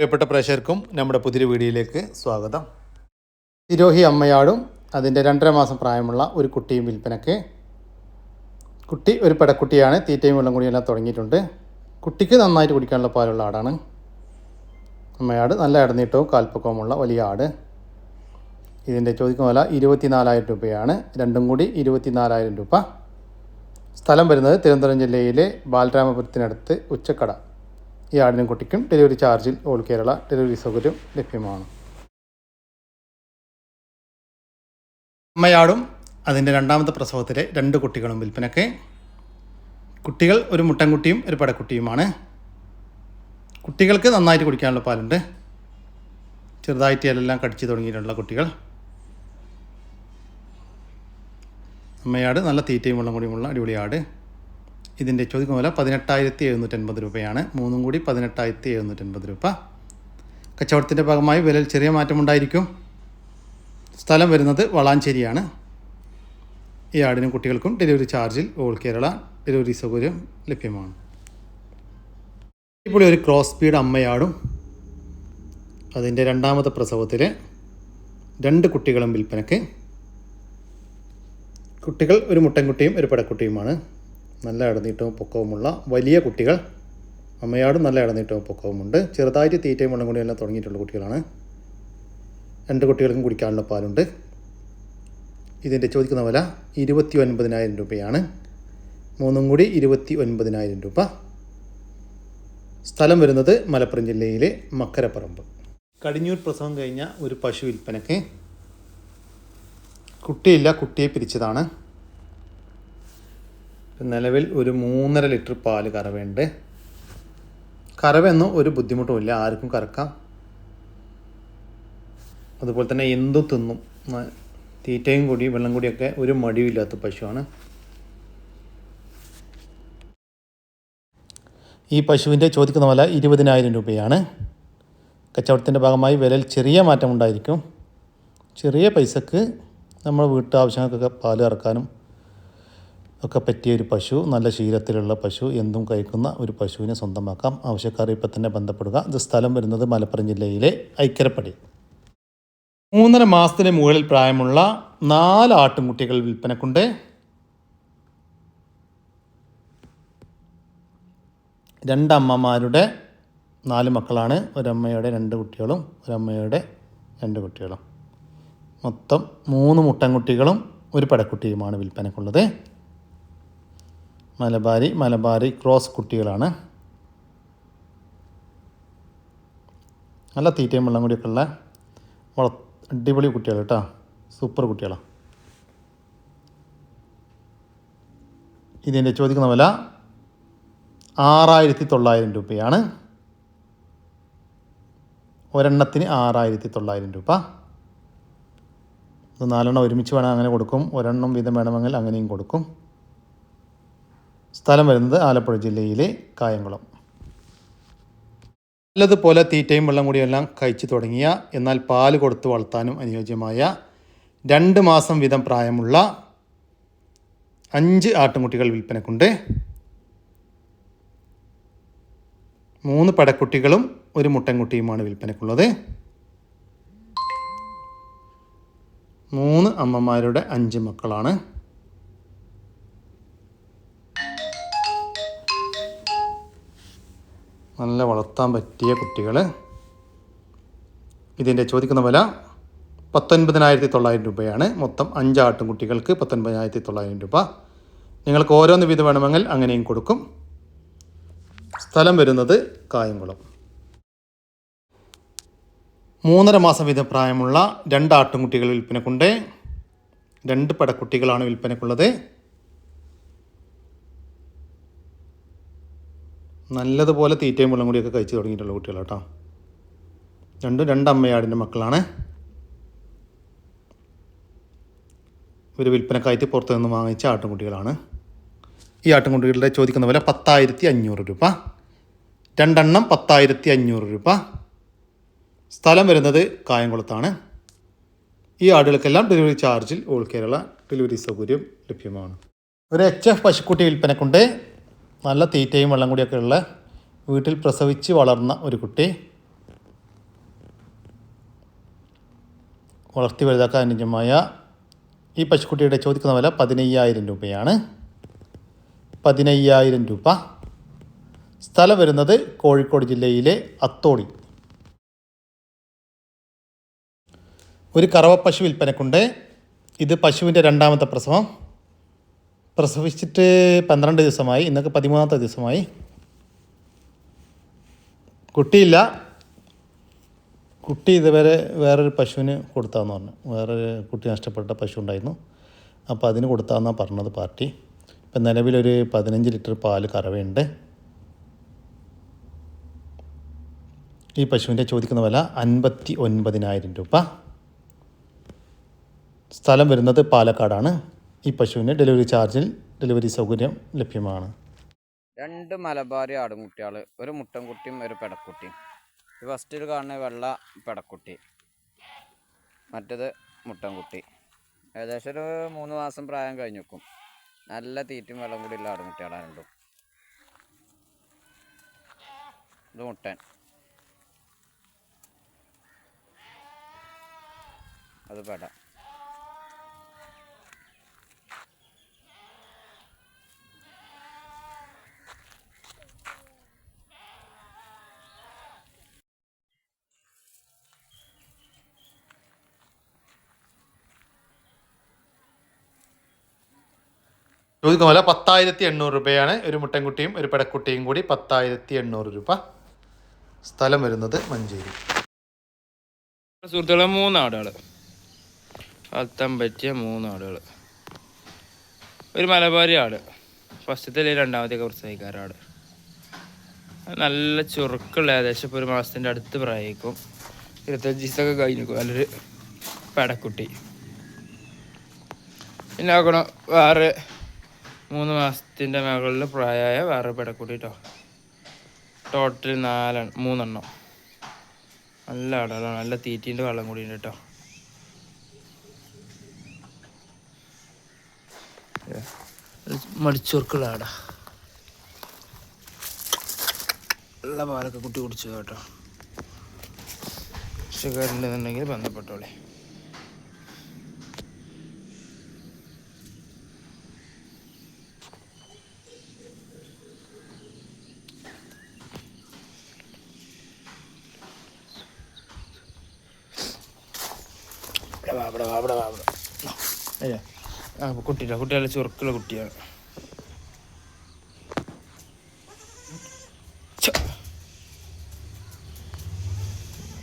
പ്രിയപ്പെട്ട പ്രേക്ഷകർക്കും നമ്മുടെ പുതിയൊരു വീഡിയോയിലേക്ക് സ്വാഗതം. തിരോഹി അമ്മയാടും അതിന്റെ രണ്ടര മാസം പ്രായമുള്ള ഒരു കുട്ടിയും വിൽപ്പനക്ക് കുട്ടി ഒരു പെടക്കുട്ടിയാണ് തീറ്റയും വെള്ളം കുടിയെല്ലാം തുടങ്ങിയിട്ടുണ്ട്. കുട്ടിക്ക് നന്നായിട്ട് കുടിക്കാനുള്ള പാലുള്ള ആടാണ്. അമ്മയാട് നല്ല ഇടനീട്ടവും കാൽപ്പക്കവുമുള്ള വലിയ ആട്. ഇതിന്റെ ചോദിക്കുന്ന വില ഇരുപത്തിനാലായിരം രൂപയാണ്. രണ്ടും കൂടി ഇരുപത്തിനാലായിരം രൂപ. സ്ഥലം വരുന്നത് തിരുവനന്തപുരം ജില്ലയിലെ ബാലരാമപുരത്തിനടുത്ത് ഉച്ചക്കട. ഈ ആടിനും കുട്ടിക്കും ഡെലിവറി ചാർജിൽ ഓൾ കേരള ഡെലിവറി സൗകര്യം ലഭ്യമാണ്. അമ്മയാടും അതിന്റെ രണ്ടാമത്തെ പ്രസവത്തിലെ രണ്ട് കുട്ടികളും വിൽപ്പനയ്ക്ക്. കുട്ടികൾ ഒരു മുട്ടൻകുട്ടിയും ഒരു പടക്കുട്ടിയുമാണ്. കുട്ടികൾക്ക് നന്നായിട്ട് കുടിക്കാനുള്ള പാലുണ്ട്. ചെറുതായിട്ട് ഇലെല്ലാം കടിച്ചു തുടങ്ങിയിട്ടുള്ള കുട്ടികൾ. അമ്മയാട് നല്ല തീറ്റയും വെള്ളം കൂടിയുമുള്ള അടിപൊളി ആട്. ഇതിന്റെ ചോദ്യം വില പതിനെട്ടായിരത്തി എഴുന്നൂറ്റൻപത് രൂപയാണ്. മൂന്നും കൂടി പതിനെട്ടായിരത്തി എഴുന്നൂറ്റൻപത് രൂപ. കച്ചവടത്തിന്റെ ഭാഗമായി വിലയിൽ ചെറിയ മാറ്റമുണ്ടായിരിക്കും. സ്ഥലം വരുന്നത് വളാഞ്ചേരിയാണ്. ഈ ആടിനും കുട്ടികൾക്കും ഡെലിവറി ചാർജിൽ ഓൾ കേരള ഡെലിവറി സൗകര്യം ലഭ്യമാണ്. ഇപ്പോൾ ഒരു ക്രോസ് സ്പീഡ് അമ്മയാടും. അതിന്റെ രണ്ടാമത്തെ പ്രസവത്തിൽ രണ്ട് കുട്ടികളും വിൽപ്പനയ്ക്ക്. കുട്ടികൾ ഒരു മുട്ടൻകുട്ടിയും ഒരു പടക്കുട്ടിയുമാണ് നല്ല ഇടനീട്ടവും പൊക്കവുമുള്ള വലിയ കുട്ടികൾ. അമ്മയാടും നല്ല ഇടനീട്ടവും പൊക്കവുമുണ്ട്. ചെറുതായിട്ട് തീറ്റയും വെള്ളം കൂടിയെല്ലാം തുടങ്ങിയിട്ടുള്ള കുട്ടികളാണ്. രണ്ട് കുട്ടികൾക്കും കുടിക്കാനുള്ള പാലുണ്ട്. ഇതിന്റെ ചോദിക്കുന്ന വില ഇരുപത്തി ഒൻപതിനായിരം രൂപയാണ്. മൂന്നും കൂടി ഇരുപത്തി ഒൻപതിനായിരം രൂപ. സ്ഥലം വരുന്നത് മലപ്പുറം ജില്ലയിലെ മക്കരപ്പറമ്പ്. കടിഞ്ഞൂർ പ്രസവം കഴിഞ്ഞ ഒരു പശു വിൽപ്പനയ്ക്ക് കുട്ടിയില്ല കുട്ടിയെ പിരിച്ചതാണ്. നിലവിൽ ഒരു മൂന്നര ലിറ്റർ പാൽ കറവയുണ്ട്. കറവയൊന്നും ഒരു ബുദ്ധിമുട്ടുമില്ല ആർക്കും കറക്കാം. അതുപോലെ തന്നെ എന്തും തിന്നും. തീറ്റയും കൂടി വെള്ളം കൂടിയൊക്കെ ഒരു മടിവില്ലാത്ത പശുവാണ്. ഈ പശുവിന്റെ ചോദിക്കുന്ന വില ഇരുപതിനായിരം രൂപയാണ്. കച്ചവടത്തിന്റെ ഭാഗമായി വിലയിൽ ചെറിയ മാറ്റമുണ്ടായിരിക്കും. ചെറിയ പൈസക്ക് നമ്മൾ വീട്ടാവശ്യങ്ങൾക്കൊക്കെ പാൽ ഇറക്കാനും ഒക്കെ പറ്റിയ ഒരു പശു നല്ല ശീലത്തിലുള്ള പശു എന്തും കഴിക്കുന്ന ഒരു പശുവിനെ സ്വന്തമാക്കാം. ആവശ്യക്കാർ ഇപ്പം തന്നെ ബന്ധപ്പെടുക. ഇത് സ്ഥലം വരുന്നത് മലപ്പുറം ജില്ലയിലെ ഐക്കരപ്പടി. മൂന്നര മാസത്തിന് മുകളിൽ പ്രായമുള്ള നാല് ആട്ടുംകുട്ടികൾ വിൽപ്പനക്കുണ്ട്. രണ്ടമ്മമാരുടെ നാല് മക്കളാണ്. ഒരമ്മയുടെ രണ്ട് കുട്ടികളും ഒരമ്മയുടെ രണ്ട് കുട്ടികളും. മൊത്തം മൂന്ന് മുട്ടൻകുട്ടികളും ഒരു പടക്കുട്ടിയുമാണ് വിൽപ്പനക്കുള്ളത്. മലബാരി മലബാരി ക്രോസ് കുട്ടികളാണ്. നല്ല തീറ്റയും വെള്ളം കൂടിയൊക്കെ ഉള്ള വള അടിപൊളി കുട്ടികൾ കേട്ടോ സൂപ്പർ കുട്ടികളാണ് ഇതിന്റെ ചോദിക്കുന്ന വില ആറായിരത്തി തൊള്ളായിരം രൂപയാണ്. ഒരെണ്ണത്തിന് ആറായിരത്തി തൊള്ളായിരം രൂപ. ഇത് നാലെണ്ണം ഒരുമിച്ച് വേണം അങ്ങനെ കൊടുക്കും. ഒരെണ്ണം വീതം വേണമെങ്കിൽ അങ്ങനെയും കൊടുക്കും. സ്ഥലം വരുന്നത് ആലപ്പുഴ ജില്ലയിലെ കായംകുളം. നല്ലതുപോലെ തീറ്റയും വെള്ളം കൂടിയെല്ലാം കഴിച്ചു തുടങ്ങിയ എന്നാൽ പാൽ കൊടുത്ത് വളർത്താനും അനുയോജ്യമായ രണ്ട് മാസം വീതം പ്രായമുള്ള അഞ്ച് ആട്ടുംകുട്ടികൾ വിൽപ്പനക്കുണ്ട്. മൂന്ന് പടക്കുട്ടികളും ഒരു മുട്ടൻകുട്ടിയുമാണ് വിൽപ്പനക്കുള്ളത്. മൂന്ന് അമ്മമാരുടെ അഞ്ച് മക്കളാണ്. നല്ല വളർത്താൻ പറ്റിയ കുട്ടികൾ ഇതിന്റെ ചോദിക്കുന്ന വില പത്തൊൻപതിനായിരത്തി തൊള്ളായിരം രൂപയാണ്. മൊത്തം അഞ്ചാട്ടും കുട്ടികൾക്ക് പത്തൊൻപതിനായിരത്തി തൊള്ളായിരം രൂപ. നിങ്ങൾക്ക് ഓരോന്ന് വീതം വേണമെങ്കിൽ അങ്ങനെയും കൊടുക്കും. സ്ഥലം വരുന്നത് കായംകുളം. മൂന്നര മാസം വീതം പ്രായമുള്ള രണ്ട് ആട്ടുംകുട്ടികൾ വിൽപ്പനക്കുണ്ട്. രണ്ട് പടക്കുട്ടികളാണ് വിൽപ്പനക്കുള്ളത്. നല്ലതുപോലെ തീറ്റയും വെള്ളം കൂടിയൊക്കെ കഴിച്ചു തുടങ്ങിയിട്ടുള്ള കുട്ടികളാണ് കേട്ടോ രണ്ടും രണ്ടമ്മയാടിന്റെ മക്കളാണ്. ഇവർ വിൽപ്പനക്കായിട്ട് പുറത്തു നിന്ന് വാങ്ങിച്ച ആട്ടുംകുട്ടികളാണ്. ഈ ആട്ടുംകുട്ടികളുടെ ചോദിക്കുന്ന വില പത്തായിരത്തി അഞ്ഞൂറ് രൂപ. രണ്ടെണ്ണം പത്തായിരത്തി അഞ്ഞൂറ് രൂപ. സ്ഥലം വരുന്നത് കായംകുളത്താണ്. ഈ ആടുകൾക്കെല്ലാം ഡെലിവറി ചാർജിൽ ഓൾ കേരള ഡെലിവറി സൗകര്യം ലഭ്യമാണ്. ഒരു എച്ച് എഫ് പശുക്കുട്ടി വിൽപ്പനക്കുണ്ട്. നല്ല തീറ്റയും വെള്ളം കൂടിയൊക്കെ ഉള്ള വീട്ടിൽ പ്രസവിച്ച് വളർന്ന ഒരു കുട്ടി. വളർത്തി വലുതാക്കാൻ അനുജമായ ഈ പശുക്കുട്ടിയുടെ ചോദിക്കുന്ന വില പതിനയ്യായിരം രൂപയാണ്. പതിനയ്യായിരം രൂപ. സ്ഥലം വരുന്നത് കോഴിക്കോട് ജില്ലയിലെ അത്തോടി. ഒരു കറവപ്പശു വിൽപ്പനക്കുണ്ട്. ഇത് പശുവിന്റെ രണ്ടാമത്തെ പ്രസവം. പ്രസവിച്ചിട്ട് പന്ത്രണ്ട് ദിവസമായി ഇന്നൊക്കെ പതിമൂന്നാമത്തെ ദിവസമായി. കുട്ടിയില്ല. കുട്ടി ഇതുവരെ വേറൊരു പശുവിന് കൊടുത്താന്ന് പറഞ്ഞു. വേറൊരു കുട്ടി നഷ്ടപ്പെട്ട പശു ഉണ്ടായിരുന്നു. അപ്പോൾ അതിന് കൊടുത്താന്നാണ് പറഞ്ഞത് പാർട്ടി. ഇപ്പം നിലവിലൊരു പതിനഞ്ച് ലിറ്റർ പാൽ കറവയുണ്ട്. ഈ പശുവിന്റെ ചോദിക്കുന്ന വില അൻപത്തി ഒൻപതിനായിരം രൂപ. സ്ഥലം വരുന്നത് പാലക്കാടാണ്. ഈ പശുവിന് ഡെലിവറി ചാർജിൽ ഡെലിവറി സൗകര്യം ലഭ്യമാണ്. രണ്ട് മലബാരി ആടുംകുട്ടികൾ ഒരു മുട്ടൻകുട്ടിയും ഒരു പെടക്കുട്ടിയും. ഫസ്റ്റിൽ കാണുന്ന വെള്ള പെടക്കുട്ടി മറ്റത് മുട്ടൻകുട്ടി. ഏകദേശം ഒരു മൂന്ന് മാസം പ്രായം കഴിഞ്ഞു നിൽക്കും നല്ല തീറ്റും വെള്ളം കൂടി ഉള്ള ആടുംകുട്ടികളാണ് രണ്ടും. ഇത് മുട്ടൻ. അത് പെട. ചോദിക്കുന്ന പോലെ പത്തായിരത്തി എണ്ണൂറ് രൂപയാണ് ഒരു മുട്ടൻകുട്ടിയും ഒരു പെടക്കുട്ടിയും കൂടി പത്തായിരത്തി എണ്ണൂറ് രൂപ സ്ഥലം വരുന്നത് മഞ്ചേരി. സുഹൃത്തുക്കളെ മൂന്നാടുകൾ വളർത്താൻ പറ്റിയ മൂന്നാടുകൾ ഒരു മലബാരി ആട്. ഫസ്റ്റത്തെ രണ്ടാമത്തെ കുറച്ചേക്കാരാട് നല്ല ചുറുക്കുള്ള ഏകദേശം ഇപ്പോൾ ഒരു മാസത്തിന്റെ അടുത്ത് പ്രായിക്കും ഇരുപത്തഞ്ച് ദിവസമൊക്കെ കഴിഞ്ഞിരിക്കും നല്ലൊരു പെടക്കുട്ടി. പിന്നെ നോക്കണം വേറെ മൂന്ന് മാസത്തിന്റെ മുകളിൽ പ്രായമായ വേറെ പെടക്കുട്ടി കേട്ടോ ടോട്ടൽ നാലെണ്ണം മൂന്നെണ്ണം. നല്ല അടലാണ് നല്ല തീറ്റീന്റെ വെള്ളം കൂടി ഉണ്ട് കേട്ടോ മടിച്ചോർക്കുള്ള ആടാ. പാലൊക്കെ കുട്ടി കുടിച്ചു കേട്ടോ. ഷുഗർ ഉണ്ടെന്നുണ്ടെങ്കിൽ ബന്ധപ്പെട്ടോളെ. അവിടെ ഇവിടെ ആ കുട്ടിയില്ല കുട്ടി ചുരുക്കുള്ള ചുറുക്കുള്ള കുട്ടിയാണ്.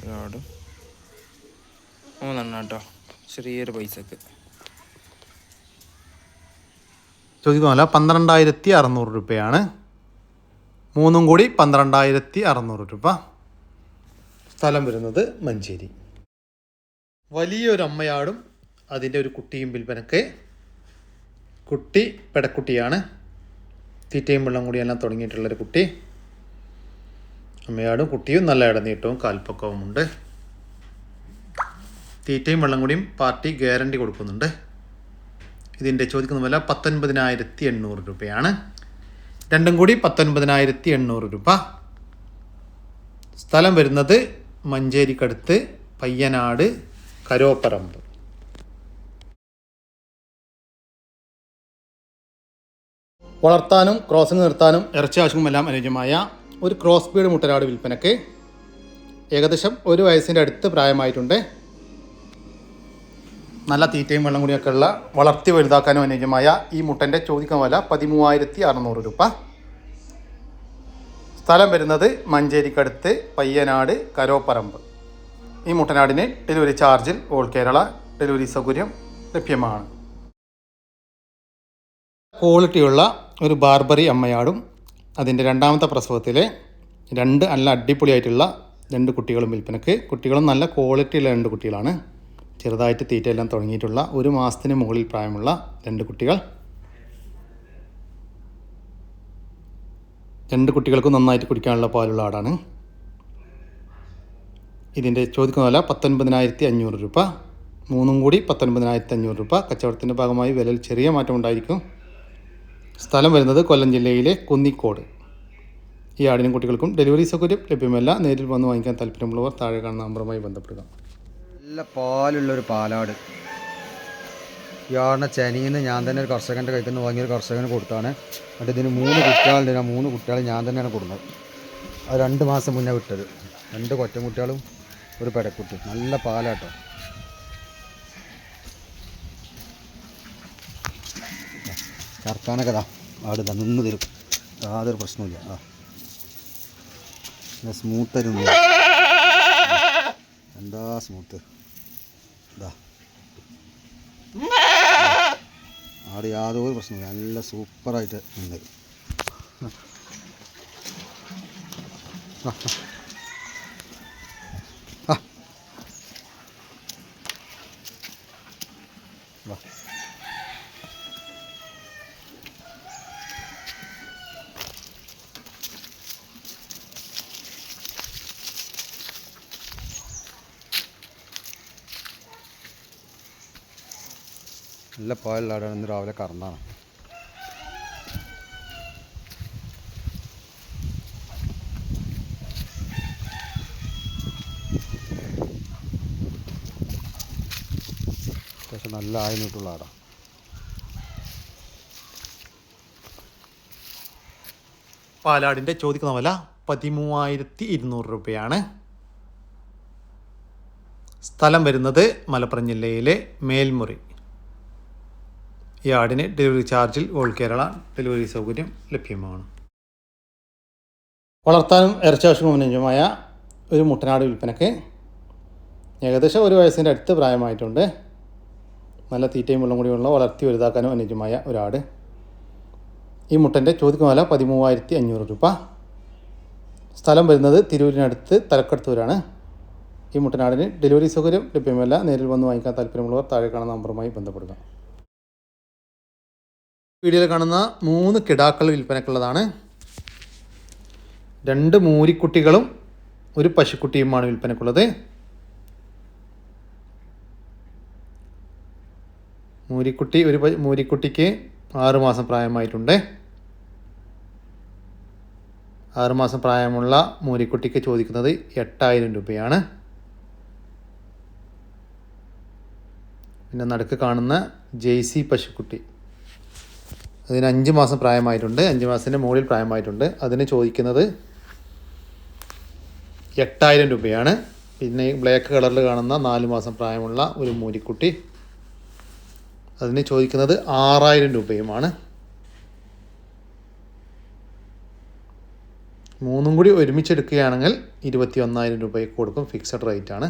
ഒരാട്. മൂന്നെണ്ണം കേട്ടോ. ചെറിയൊരു പൈസക്ക്. ചോദിക്കുന്ന പോലെ പന്ത്രണ്ടായിരത്തി അറുന്നൂറ് രൂപയാണ്. മൂന്നും കൂടി പന്ത്രണ്ടായിരത്തി അറുന്നൂറ് രൂപ. സ്ഥലം വരുന്നത് മഞ്ചേരി. വലിയൊരു അമ്മയാടും അതിന്റെ ഒരു കുട്ടിയും വിൽപ്പനക്ക്. കുട്ടി പെടക്കുട്ടിയാണ്. തീറ്റയും വെള്ളം കൂടിയെല്ലാം തുടങ്ങിയിട്ടുള്ളൊരു കുട്ടി. അമ്മയാടും കുട്ടിയും നല്ല ഇടനീട്ടവും കാൽപ്പക്കവും ഉണ്ട്. തീറ്റയും വെള്ളം കൂടിയും പാർട്ടി ഗ്യാരണ്ടി കൊടുക്കുന്നുണ്ട്. ഇതിന്റെ ചോദിക്കുന്ന വില പത്തൊൻപതിനായിരത്തി എണ്ണൂറ് രൂപയാണ്. രണ്ടും കൂടി പത്തൊൻപതിനായിരത്തി എണ്ണൂറ് രൂപ. സ്ഥലം വരുന്നത് മഞ്ചേരിക്കടുത്ത് പയ്യനാട് കരോപ്പറമ്പ്. വളർത്താനും ക്രോസിംഗ് നിർത്താനും ഇറച്ചി ആവശ്യവുമെല്ലാം അനുയോജ്യമായ ഒരു ക്രോസ് ബീഡ് മുട്ടനാട് വിൽപ്പനയ്ക്ക് ഏകദേശം ഒരു വയസ്സിന്റെ അടുത്ത് പ്രായമായിട്ടുണ്ട്. നല്ല തീറ്റയും വെള്ളം കൂടിയൊക്കെ ഉള്ള വളർത്തി വലുതാക്കാനും അനുയോജ്യമായ ഈ മുട്ടന്റെ ചോദിക്കുന്ന വില പതിമൂവായിരത്തി അറുന്നൂറ് രൂപ. സ്ഥലം വരുന്നത് മഞ്ചേരിക്കടുത്ത് പയ്യനാട് കരോപ്പറമ്പ്. ഈ മുട്ടനാടിന് ഡെലിവറി ചാർജിൽ ഓൾ കേരള ഡെലിവറി സൗകര്യം ലഭ്യമാണ്. ക്വാളിറ്റിയുള്ള ഒരു ബാർബറി അമ്മയാടും അതിന്റെ രണ്ടാമത്തെ പ്രസവത്തിലെ രണ്ട് നല്ല അടിപൊളിയായിട്ടുള്ള രണ്ട് കുട്ടികളും വിൽപ്പനക്ക്. കുട്ടികളും നല്ല ക്വാളിറ്റിയുള്ള രണ്ട് കുട്ടികളാണ്. ചെറുതായിട്ട് തീറ്റയെല്ലാം തുടങ്ങിയിട്ടുള്ള ഒരു മാസത്തിന് മുകളിൽ പ്രായമുള്ള രണ്ട് കുട്ടികൾ. രണ്ട് കുട്ടികൾക്കും നന്നായിട്ട് കുടിക്കാനുള്ള പാലുള്ള ആടാണ്. ഇതിന്റെ ചോദിക്കുന്ന വില പത്തൊൻപതിനായിരത്തി അഞ്ഞൂറ് രൂപ. മൂന്നും കൂടി പത്തൊൻപതിനായിരത്തി അഞ്ഞൂറ് രൂപ. കച്ചവടത്തിന്റെ ഭാഗമായി വിലയിൽ ചെറിയ മാറ്റം ഉണ്ടായിരിക്കും. സ്ഥലം വരുന്നത് കൊല്ലം ജില്ലയിലെ കുന്നിക്കോട്. ഈ ആടിനും കുട്ടികൾക്കും ഡെലിവറി സൗകര്യം ലഭ്യമല്ല. നേരിൽ വന്ന് വാങ്ങിക്കാൻ താല്പര്യമുള്ളവർ താഴെ കാണുന്ന നമ്പറുമായി ബന്ധപ്പെടുക. നല്ല പാലുള്ളൊരു പാലാട്. ഈ ചനിയിൽ നിന്ന് ഞാൻ തന്നെ ഒരു കർഷകന്റെ കയ്യിൽ നിന്ന് വാങ്ങിയൊരു കർഷകന് കൊടുത്താണ്. എന്നിട്ട് ഇതിന് മൂന്ന് കുട്ടികളുണ്ട്. ആ മൂന്ന് കുട്ടികൾ ഞാൻ തന്നെയാണ് കൊടുക്കുന്നത്. അത് രണ്ട് മാസം മുന്നേ വിട്ടത്. രണ്ട് കൊറ്റൻകുട്ടികളും ഒരു പെടക്കുട്ടി. നല്ല പാലാട്ടോ. കറക്കാനൊക്കെ ദാ ആട് ദാ നിന്ന് തരും. യാതൊരു പ്രശ്നമില്ല ആ. സ്മൂത്ത് തരുന്നു എന്താ സ്മൂത്ത്? ഇതാ. ആട് യാതൊരു പ്രശ്നമില്ല നല്ല സൂപ്പറായിട്ട് നിന്ന് തരും. ആ. നല്ല പോയല്ലാടാണ് ഇന്ന് രാവിലെ കറന്നാണ്. നല്ല ആയിട്ടുള്ള ആടാ. പാലാടിന്റെ ചോദിക്കുന്ന വില പതിമൂവായിരത്തി ഇരുന്നൂറ് രൂപയാണ്. സ്ഥലം വരുന്നത് മലപ്പുറം ജില്ലയിലെ മേൽമുറി. ഈ ആടിന് ഡെലിവറി ചാർജിൽ ഓൾ കേരള ഡെലിവറി സൗകര്യം ലഭ്യമാണ്. വളർത്താനും ഇറച്ചാവശ്യവും അനുയോജ്യമായ ഒരു മുട്ടനാട് വിൽപ്പനയ്ക്ക് ഏകദേശം ഒരു വയസ്സിന്റെ അടുത്ത് പ്രായമായിട്ടുണ്ട്. നല്ല തീറ്റയും വെള്ളം കൂടിയുള്ള വളർത്തി വലുതാക്കാനും അനുയോജ്യമായ ഒരാട്. ഈ മുട്ടന്റെ ചോദിക്കുന്ന വില പതിമൂവായിരത്തി അഞ്ഞൂറ് രൂപ. സ്ഥലം വരുന്നത് തിരൂരിനടുത്ത് തലക്കടത്തൂരാണ്. ഈ മുട്ടനാടിന് ഡെലിവറി സൗകര്യം ലഭ്യമല്ല. നേരിൽ വന്ന് വാങ്ങിക്കാൻ താല്പര്യമുള്ളവർ താഴെ കാണുന്ന നമ്പറുമായി ബന്ധപ്പെടുക. വീഡിയോയിൽ കാണുന്ന മൂന്ന് കിടാക്കൾ വിൽപ്പനക്കുള്ളതാണ് രണ്ട് മൂരിക്കുട്ടികളും ഒരു പശുക്കുട്ടിയുമാണ് വിൽപ്പനക്കുള്ളത് മൂരിക്കുട്ടി ഒരു മൂരിക്കുട്ടിക്ക് ആറുമാസം പ്രായമായിട്ടുണ്ട്. ആറുമാസം പ്രായമുള്ള മൂരിക്കുട്ടിക്ക് ചോദിക്കുന്നത് എട്ടായിരം രൂപയാണ്. പിന്നെ നടുക്ക് കാണുന്ന ജെയ്സി പശുക്കുട്ടി. അതിന് അഞ്ച് മാസം പ്രായമായിട്ടുണ്ട്. അഞ്ച് മാസത്തിന്റെ മുകളിൽ പ്രായമായിട്ടുണ്ട്. അതിന് ചോദിക്കുന്നത് എട്ടായിരം രൂപയാണ്. പിന്നെ ബ്ലാക്ക് കളറിൽ കാണുന്ന നാല് മാസം പ്രായമുള്ള ഒരു മൂരിക്കുട്ടി. അതിന് ചോദിക്കുന്നത് ആറായിരം രൂപയുമാണ്. മൂന്നും കൂടി ഒരുമിച്ചെടുക്കുകയാണെങ്കിൽ ഇരുപത്തി ഒന്നായിരം രൂപയ്ക്ക് കൊടുക്കും ഫിക്സഡ് റേറ്റ് ആണ്.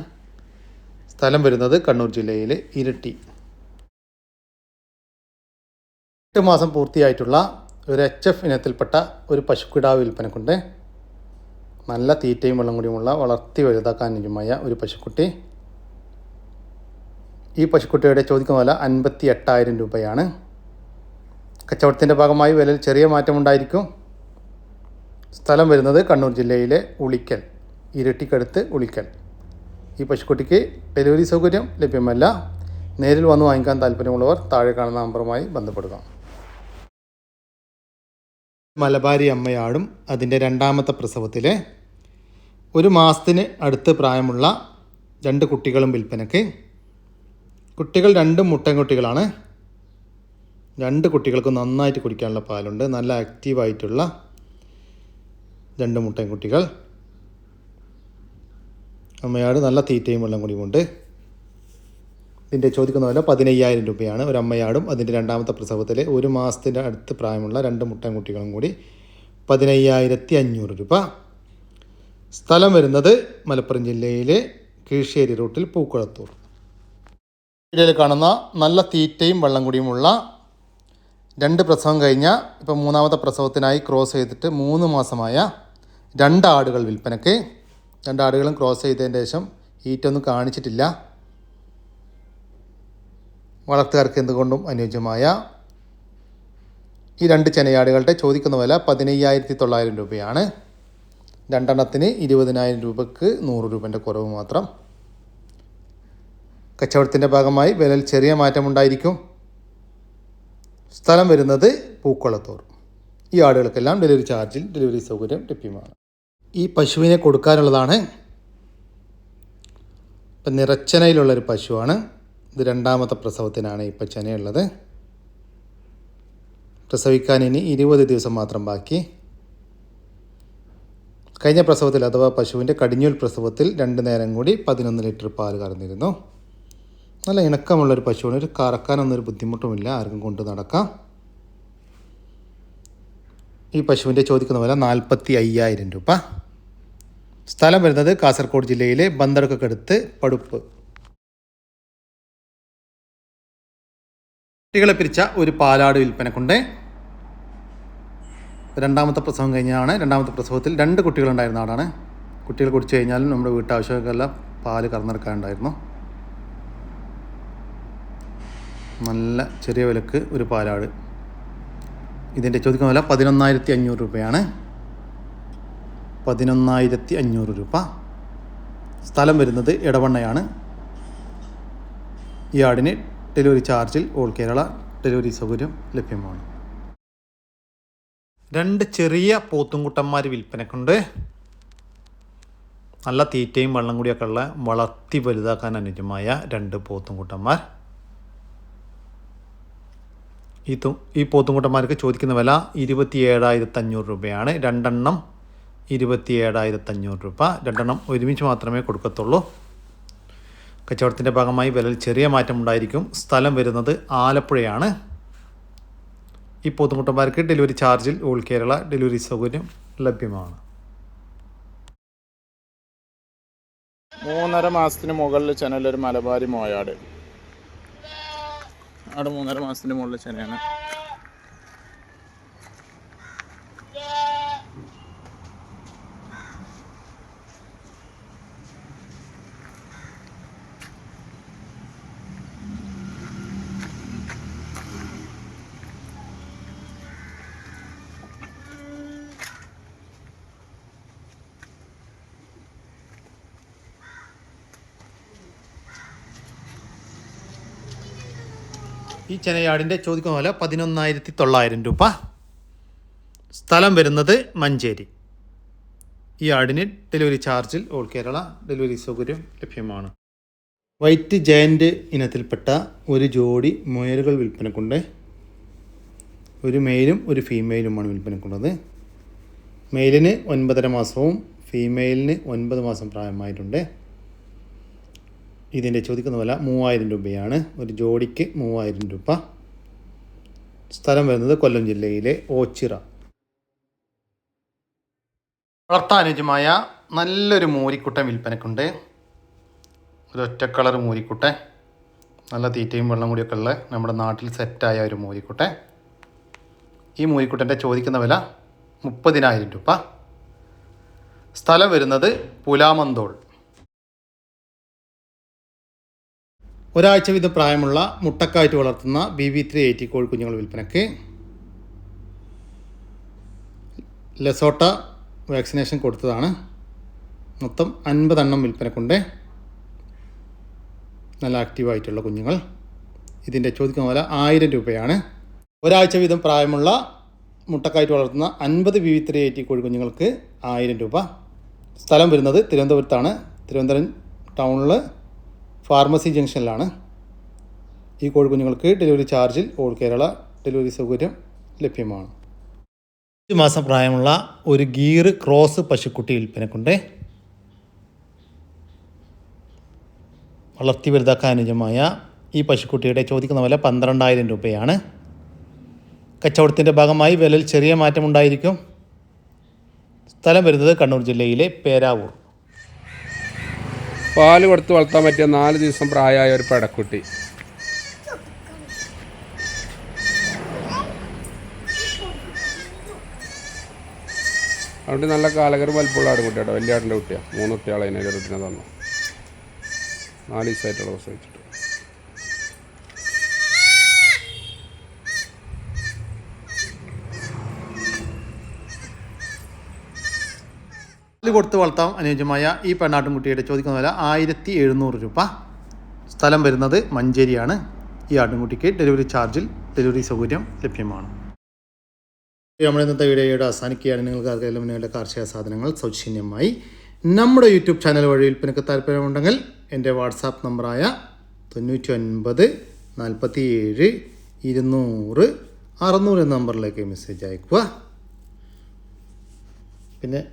സ്ഥലം വരുന്നത് കണ്ണൂർ ജില്ലയിലെ ഇരട്ടി. എട്ട് മാസം പൂർത്തിയായിട്ടുള്ള ഒരു എച്ച് എഫ് ഇനത്തിൽപ്പെട്ട ഒരു പശുക്കിടാവ് വിൽപ്പനക്കുണ്ട്. നല്ല തീറ്റയും വെള്ളം കൂടിയുമുള്ള വളർത്തി വലുതാക്കാൻ അനുജമായ ഒരു പശുക്കുട്ടി. ഈ പശുക്കുട്ടിയുടെ ചോദിക്കുന്ന വില അൻപത്തി എട്ടായിരം രൂപയാണ്. കച്ചവടത്തിന്റെ ഭാഗമായി വിലയിൽ ചെറിയ മാറ്റമുണ്ടായിരിക്കും. സ്ഥലം വരുന്നത് കണ്ണൂർ ജില്ലയിലെ ഉളിക്കൽ ഇരട്ടിക്കടുത്ത് ഉളിക്കൽ. ഈ പശുക്കുട്ടിക്ക് ഡെലിവറി സൗകര്യം ലഭ്യമല്ല. നേരിൽ വന്ന് വാങ്ങിക്കാൻ താല്പര്യമുള്ളവർ താഴെ കാണുന്ന നമ്പറുമായി ബന്ധപ്പെടുക. മലബാരി അമ്മയാടും അതിന്റെ രണ്ടാമത്തെ പ്രസവത്തിലെ ഒരു മാസത്തിന് അടുത്ത് പ്രായമുള്ള രണ്ട് കുട്ടികളും വിൽപ്പനയ്ക്ക് കുട്ടികൾ രണ്ടും മുട്ടൻകുട്ടികളാണ്. രണ്ട് കുട്ടികൾക്ക് നന്നായിട്ട് കുടിക്കാനുള്ള പാലുണ്ട്. നല്ല ആക്റ്റീവായിട്ടുള്ള രണ്ട് മുട്ടൻകുട്ടികൾ. അമ്മയാട് നല്ല തീറ്റയും വെള്ളം കുടിയുമുണ്ട് ഇതിന്റെ ചോദിക്കുന്ന വില പതിനയ്യായിരം രൂപയാണ്. ഒരു അമ്മയാടും അതിന്റെ രണ്ടാമത്തെ പ്രസവത്തിലെ ഒരു മാസത്തിന്റെ അടുത്ത് പ്രായമുള്ള രണ്ട് മുട്ടൻകുട്ടികളും കൂടി പതിനയ്യായിരത്തി അഞ്ഞൂറ് രൂപ. സ്ഥലം വരുന്നത് മലപ്പുറം ജില്ലയിലെ കീഴ്ശ്ശേരി റൂട്ടിൽ പൂക്കുളത്തൂർ. വീഡിയോയിൽ കാണുന്ന നല്ല തീറ്റയും വെള്ളം കൂടിയുമുള്ള രണ്ട് പ്രസവം കഴിഞ്ഞ ഇപ്പം മൂന്നാമത്തെ പ്രസവത്തിനായി ക്രോസ് ചെയ്തിട്ട് മൂന്ന് മാസമായ രണ്ട് ആടുകൾ വിൽപ്പനയ്ക്ക് രണ്ട് ആടുകളും ക്രോസ് ചെയ്തതിന് ശേഷം ഈറ്റൊന്നും കാണിച്ചിട്ടില്ല. വളർത്തുകാർക്ക് എന്തുകൊണ്ടും അനുയോജ്യമായ ഈ രണ്ട് ചെനയാടുകളുടെ ചോദിക്കുന്ന വില പതിനയ്യായിരത്തി തൊള്ളായിരം രൂപയാണ്. രണ്ടെണ്ണത്തിന് ഇരുപതിനായിരം രൂപയ്ക്ക് നൂറ് രൂപേന്റെ കുറവ് മാത്രം. കച്ചവടത്തിന്റെ ഭാഗമായി വിലയിൽ ചെറിയ മാറ്റമുണ്ടായിരിക്കും സ്ഥലം വരുന്നത് പൂക്കുളത്തൂർ. ഈ ആടുകൾക്കെല്ലാം ഡെലിവറി ചാർജിൽ ഡെലിവറി സൗകര്യം ലഭ്യമാണ്. ഈ പശുവിനെ കൊടുക്കാനുള്ളതാണ് ഇപ്പം നിറച്ചനയിലുള്ളൊരു പശുവാണ്. ഇത് രണ്ടാമത്തെ പ്രസവത്തിനാണ് ഇപ്പം ചെനയുള്ളത്. പ്രസവിക്കാൻ ഇനി ഇരുപത് ദിവസം മാത്രം ബാക്കി. കഴിഞ്ഞ പ്രസവത്തിൽ അഥവാ പശുവിന്റെ കടിഞ്ഞൂൽ പ്രസവത്തിൽ രണ്ട് നേരം കൂടി പതിനൊന്ന് ലിറ്റർ പാൽ കറന്നിരുന്നു. നല്ല ഇണക്കമുള്ളൊരു പശുവാണ്. ഒരു കറക്കാനൊന്നും ഒരു ബുദ്ധിമുട്ടുമില്ല. ആർക്കും കൊണ്ട് നടക്കാം. ഈ പശുവിന്റെ ചോദിക്കുന്ന വില നാൽപ്പത്തി അയ്യായിരം രൂപ. സ്ഥലം വരുന്നത് കാസർഗോഡ് ജില്ലയിലെ ബന്തടക്കടുത്ത് പടുപ്പ്. കുട്ടികളെ പിരിച്ച ഒരു പാലാട് വിൽപ്പനക്കുണ്ട്. രണ്ടാമത്തെ പ്രസവം കഴിഞ്ഞാണ്. രണ്ടാമത്തെ പ്രസവത്തിൽ രണ്ട് കുട്ടികളുണ്ടായിരുന്ന ആടാണ് കുട്ടികൾ കുടിച്ചു കഴിഞ്ഞാലും നമ്മുടെ വീട്ടാവശ്യങ്ങൾക്കെല്ലാം പാൽ കറന്നെടുക്കാനുണ്ടായിരുന്നു. നല്ല ചെറിയ വിലക്ക് ഒരു പാലാട്. ഇതിന്റെ ചോദിക്കുന്ന വില പതിനൊന്നായിരത്തി അഞ്ഞൂറ് രൂപയാണ്. പതിനൊന്നായിരത്തി അഞ്ഞൂറ് രൂപ. സ്ഥലം വരുന്നത് ഇടവണ്ണയാണ് ഈ ആടിന് ഡെലിവറി ചാർജിൽ ഓൾ കേരള ഡെലിവറി സൗകര്യം ലഭ്യമാണ്. രണ്ട് ചെറിയ പോത്തുംകുട്ടന്മാർ വിൽപ്പനക്കുണ്ട്. നല്ല തീറ്റയും വെള്ളം കൂടിയൊക്കെ ഉള്ള വളർത്തി വലുതാക്കാൻ അനുജമായ രണ്ട് പോത്തുംകുട്ടന്മാർ. ഈ ഈ പോത്തുംകുട്ടന്മാർക്ക് ചോദിക്കുന്ന വില ഇരുപത്തി ഏഴായിരത്തി അഞ്ഞൂറ് രൂപയാണ്. രണ്ടെണ്ണം ഇരുപത്തി ഏഴായിരത്തി അഞ്ഞൂറ് രൂപ. രണ്ടെണ്ണം ഒരുമിച്ച് മാത്രമേ കൊടുക്കത്തുള്ളൂ. കച്ചവടത്തിന്റെ ഭാഗമായി വിലയിൽ ചെറിയ മാറ്റം ഉണ്ടായിരിക്കും. സ്ഥലം വരുന്നത് ആലപ്പുഴയാണ്. ഈ പോത്തുമുട്ടന്മാർക്ക് ഡെലിവറി ചാർജിൽ ഓൾ കേരള ഡെലിവറി സൗകര്യം ലഭ്യമാണ്. മൂന്നര മാസത്തിന് മുകളിൽ ചെനലൊരു മലബാരി മോയാട്. അവിടെ മൂന്നര മാസത്തിന് മുകളിൽ ചെനയാണ് ഈ ചെനയാടിന്റെ ചോദിക്കുന്ന പോലെ പതിനൊന്നായിരത്തി തൊള്ളായിരം രൂപ. സ്ഥലം വരുന്നത് മഞ്ചേരി. ഈ ആടിന് ഡെലിവറി ചാർജിൽ ഓൾ കേരള ഡെലിവറി സൗകര്യം ലഭ്യമാണ്. വൈറ്റ് ജയന്റ് ഇനത്തിൽപ്പെട്ട ഒരു ജോഡി മുയലുകൾ വിൽപ്പനക്കുണ്ട്. ഒരു മെയിലും ഒരു ഫീമെയിലുമാണ് വിൽപ്പനക്കുള്ളത്. മെയിലിന് ഒൻപതര മാസവും ഫീമെയിലിന് ഒൻപത് മാസം പ്രായമായിട്ടുണ്ട്. ഇതിന്റെ ചോദിക്കുന്ന വില മൂവായിരം രൂപയാണ്. ഒരു ജോഡിക്ക് മൂവായിരം രൂപ. സ്ഥലം വരുന്നത് കൊല്ലം ജില്ലയിലെ ഓച്ചിറ. വളർത്താനുജമായ നല്ലൊരു മൂരിക്കുട്ടൻ വിൽപ്പനക്കുണ്ട്. ഒരു ഒറ്റ കളർ മൂരിക്കുട്ടൻ. നല്ല തീറ്റയും വെള്ളം കൂടിയൊക്കെ ഉള്ള നമ്മുടെ നാട്ടിൽ സെറ്റായ ഒരു മൂരിക്കുട്ടെ ഈ മൂരിക്കുട്ടന്റെ ചോദിക്കുന്ന വില മുപ്പതിനായിരം രൂപ. സ്ഥലം വരുന്നത് പുലാമന്തോൾ. ഒരാഴ്ച വീതം പ്രായമുള്ള മുട്ടക്കായിട്ട് വളർത്തുന്ന ബി വി ത്രീ എയ്റ്റി കോഴിക്കുഞ്ഞുങ്ങൾ വിൽപ്പനയ്ക്ക് ലെസോട്ട വാക്സിനേഷൻ കൊടുത്തതാണ്. മൊത്തം അൻപതെണ്ണം വിൽപ്പനക്കുണ്ട്. നല്ല ആക്റ്റീവായിട്ടുള്ള കുഞ്ഞുങ്ങൾ. ഇതിന്റെ ചോദിക്കുന്ന വില ആയിരം രൂപയാണ്. ഒരാഴ്ച വീതം പ്രായമുള്ള മുട്ടക്കായിട്ട് വളർത്തുന്ന അൻപത് വി ത്രീ എയ്റ്റി കോഴിക്കുഞ്ഞുങ്ങൾക്ക് ആയിരം രൂപ. സ്ഥലം വരുന്നത് തിരുവനന്തപുരത്താണ്. തിരുവനന്തപുരം ടൗണിൽ ഫാർമസി ജംഗ്ഷനിലാണ് ഈ കോഴിക്കുഞ്ഞുങ്ങൾക്ക് ഡെലിവറി ചാർജിൽ ഓൾ കേരള ഡെലിവറി സൗകര്യം ലഭ്യമാണ്. അഞ്ച് മാസം പ്രായമുള്ള ഒരു ഗീർ ക്രോസ് പശുക്കുട്ടി വിൽപ്പനക്കുണ്ട്. വളർത്തി വലുതാക്കാൻ അനുജമായ ഈ പശുക്കുട്ടിയുടെ ചോദിക്കുന്ന വില പന്ത്രണ്ടായിരം രൂപയാണ്. കച്ചവടത്തിന്റെ ഭാഗമായി വിലയിൽ ചെറിയ മാറ്റമുണ്ടായിരിക്കും. സ്ഥലം വരുന്നത് കണ്ണൂർ ജില്ലയിലെ പേരാവൂർ. പാൽ കൊടുത്ത് വളർത്താൻ പറ്റിയ നാല് ദിവസം പ്രായമായ ഒരു പെടക്കുട്ടി. അവിടെ നല്ല കാലകരം വലിപ്പമുള്ള ആടുകുട്ടിയാട്ടോ. വലിയ ആടിന്റെ കുട്ടിയാണ് മൂന്ന് കുട്ടികളെ അതിനൊരു കുട്ടിനെ തന്നു. നാല് ദിവസമായിട്ടുള്ള പ്രസവിച്ചിട്ട്. പാൽ കൊടുത്ത് വളർത്താൻ അനുയോജ്യമായ ഈ പെണ്ണാട്ടുംകുട്ടിയുടെ ചോദിക്കുന്ന വില ആയിരത്തി എഴുന്നൂറ് രൂപ. സ്ഥലം വരുന്നത് മഞ്ചേരിയാണ്. ഈ ആട്ടിൻകുട്ടിക്ക് ഡെലിവറി ചാർജിൽ ഡെലിവറി സൗകര്യം ലഭ്യമാണ്. നമ്മുടെ ഇന്നത്തെ വീഡിയോയുടെ അവസാനിക്കുകയാണ്. നിങ്ങൾക്ക് ആർക്കെല്ലാം നിങ്ങളുടെ കാർഷിക സാധനങ്ങൾ സൗജന്യമായി നമ്മുടെ യൂട്യൂബ് ചാനൽ വഴി വിൽപ്പനക്ക് താല്പര്യമുണ്ടെങ്കിൽ എന്റെ വാട്സാപ്പ് നമ്പറായ തൊണ്ണൂറ്റി ഒൻപത് നാൽപ്പത്തി ഏഴ് ഇരുന്നൂറ് അറുന്നൂറ് എന്ന നമ്പറിലേക്ക് മെസ്സേജ് അയക്കുക പിന്നെ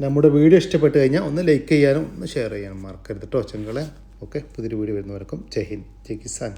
നമ്മുടെ വീഡിയോ ഇഷ്ടപ്പെട്ട് കഴിഞ്ഞാൽ ഒന്ന് ലൈക്ക് ചെയ്യാനും ഒന്ന് ഷെയർ ചെയ്യാനും മറക്കരുത് കേട്ടോ ചെങ്കളെ. ഓക്കെ പുതിയൊരു വീഡിയോ വരുന്നവർക്കും ജയ് ഹിന്ദ് ജയ് കിസാൻ.